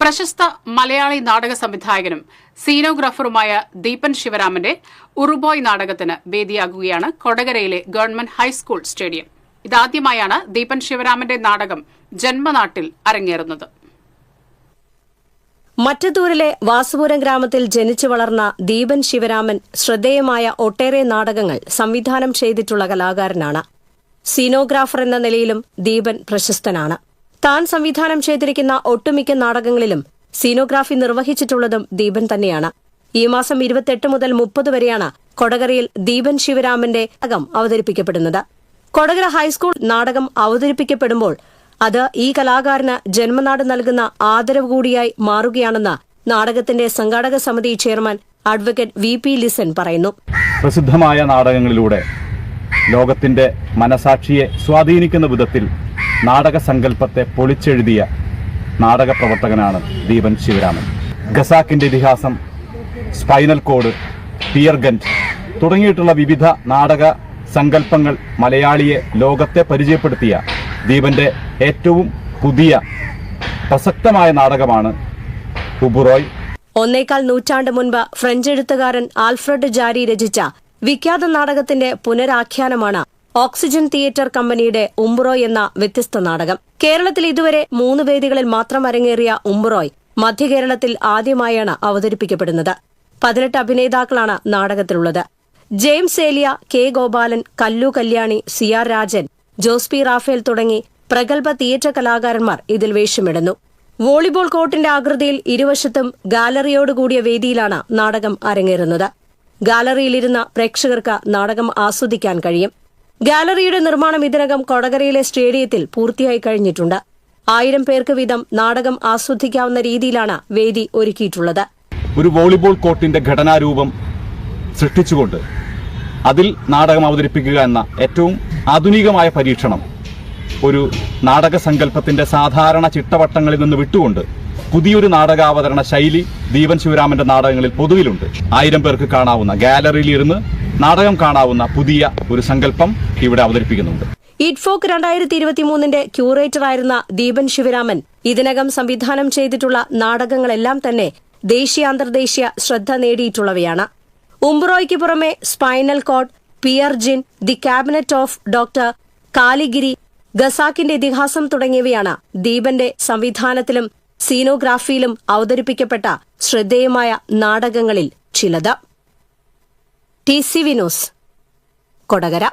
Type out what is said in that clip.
പ്രശസ്ത മലയാളി നാടക സംവിധായകനും സീനോഗ്രാഫറുമായ ദീപൻ ശിവരാമന്റെ ഉറുബോയ് നാടകത്തിന് വേദിയാകുകയാണ് കൊടകരയിലെ ഗവൺമെന്റ് ഹൈസ്കൂൾ സ്റ്റേഡിയം. ഇതാദ്യമായാണ് ദീപൻ ശിവരാമന്റെ നാടകം ജന്മനാട്ടിൽ അരങ്ങേറുന്നത്. മറ്റത്തൂരിലെ വാസുപുരം ഗ്രാമത്തിൽ ജനിച്ചു വളർന്ന ദീപൻ ശിവരാമൻ ശ്രദ്ധേയമായ ഒട്ടേറെ നാടകങ്ങൾ സംവിധാനം ചെയ്തിട്ടുള്ള കലാകാരനാണ്. സീനോഗ്രാഫർ എന്ന നിലയിലും ദീപൻ പ്രശസ്തനാണ്. താൻ സംവിധാനം ചെയ്തിരിക്കുന്ന ഒട്ടുമിക്ക നാടകങ്ങളിലും സീനോഗ്രാഫി നിർവഹിച്ചിട്ടുള്ളതും ദീപൻ തന്നെയാണ്. ഈ മാസം ഇരുപത്തെട്ട് മുതൽ മുപ്പത് വരെയാണ് കൊടകരയിൽ ദീപൻ ശിവരാമന്റെ നാടകം അവതരിപ്പിക്കപ്പെടുന്നത്. കൊടകര ഹൈസ്കൂൾ നാടകം അവതരിപ്പിക്കപ്പെടുമ്പോൾ അത് ഈ കലാകാരന് ജന്മനാട് നൽകുന്ന ആദരവ് കൂടിയായി മാറുകയാണെന്ന് നാടകത്തിന്റെ സംഘാടക സമിതി chairman advocate V P Lison പറയുന്നു. പ്രസിദ്ധമായ നാടകങ്ങളിലൂടെ ലോകത്തിന്റെ മനസാക്ഷിയെ സ്വാധീനിക്കുന്ന വിധത്തിൽ നാടക സങ്കല്പത്തെ പൊളിച്ചെഴുതിയ നാടക പ്രവർത്തകനാണ് ദീപൻ ശിവരാമൻ. ഖസാക്കിന്റെ ഇതിഹാസം സ്പൈനൽ കോഡ് പിയർഗന്റ് തുടങ്ങിയിട്ടുള്ള വിവിധ നാടക സങ്കല്പങ്ങൾ മലയാളിയെ ലോകത്തെ പരിചയപ്പെടുത്തിയ ദീപന്റെ ഏറ്റവും പുതിയ പ്രസക്തമായ നാടകമാണ് ഉബുറോയ്. ഒന്നേക്കാൽ നൂറ്റാണ്ട് മുൻപ് ഫ്രഞ്ച് എഴുത്തുകാരൻ ആൽഫ്രഡ് ജാരി രചിച്ച വിഖ്യാത നാടകത്തിന്റെ പുനരാഖ്യാനമാണ് ഓക്സിജൻ തിയേറ്റർ കമ്പനിയുടെ ഉംബ്രോയ് എന്ന വ്യത്യസ്ത നാടകം. കേരളത്തിൽ ഇതുവരെ മൂന്ന് വേദികളിൽ മാത്രം അരങ്ങേറിയ ഉംബ്രോയ് മധ്യകേരളത്തിൽ ആദ്യമായാണ് അവതരിപ്പിക്കപ്പെടുന്നത്. പതിനെട്ട് അഭിനേതാക്കളാണ് നാടകത്തിലുള്ളത്. James Eliya K Gopalan Kallu Kalyani C R Rajan Jose P Raphael തുടങ്ങി പ്രഗത്ഭ തിയേറ്റർ കലാകാരന്മാർ ഇതിൽ വേഷമിടുന്നു. വോളിബോൾ കോർട്ടിന്റെ ആകൃതിയിൽ ഇരുവശത്തും ഗാലറിയോടുകൂടിയ വേദിയിലാണ് നാടകം അരങ്ങേറുന്നത്. ഗാലറിയിലിരുന്ന പ്രേക്ഷകർക്ക് നാടകം ആസ്വദിക്കാൻ കഴിയും. ഗാലറിയുടെ നിർമ്മാണം ഇതിനകം കൊടകരയിലെ സ്റ്റേഡിയത്തിൽ പൂർത്തിയായി കഴിഞ്ഞിട്ടുണ്ട്. ആയിരം പേർക്ക് വീതം നാടകം ആസ്വദിക്കാവുന്ന രീതിയിലാണ് വേദി ഒരുക്കിയിട്ടുള്ളത്. ഒരു വോളിബോൾ കോർട്ടിന്റെ ഘടനാരൂപം സൃഷ്ടിച്ചുകൊണ്ട് അതിൽ നാടകം അവതരിപ്പിക്കുക എന്ന ഏറ്റവും ആധുനികമായ പരീക്ഷണം ഒരു നാടക സങ്കല്പത്തിന്റെ സാധാരണ ചിട്ടവട്ടങ്ങളിൽ നിന്ന് വിട്ടുകൊണ്ട് പുതിയൊരു നാടകാവതരണ ശൈലി ദീപൻ ശിവരാമന്റെ നാടകങ്ങളിൽ പൊതുവിലുണ്ട്. ആയിരം പേർക്ക് കാണാവുന്ന ഗാലറിയിൽ ഇരുന്ന് നാടകം കാണാവുന്ന പുതിയ ഒരു സങ്കല്പം ഇവിടെ അവതരിപ്പിക്കുന്നുണ്ട്. ഇഡ്ഫോക്ക് രണ്ടായിരത്തി ഇരുപത്തി മൂന്നിന്റെ ക്യൂറേറ്ററായിരുന്ന ദീപൻ ശിവരാമൻ ഇതിനകം സംവിധാനം ചെയ്തിട്ടുള്ള നാടകങ്ങളെല്ലാം തന്നെ ദേശീയ അന്തർദേശീയ ശ്രദ്ധ നേടിയിട്ടുള്ളവയാണ്. ഉംബ്രോയ്ക്ക് പുറമെ spinal cord Peer Gynt the cabinet of doctor Caligari ഗസാക്കിന്റെ ഇതിഹാസം തുടങ്ങിയവയാണ് ദീപന്റെ സംവിധാനത്തിലും സീനോഗ്രാഫിയിലും അവതരിപ്പിക്കപ്പെട്ട ശ്രദ്ധേയമായ നാടകങ്ങളിൽ ചിലത്. T C Vinod Kodakara.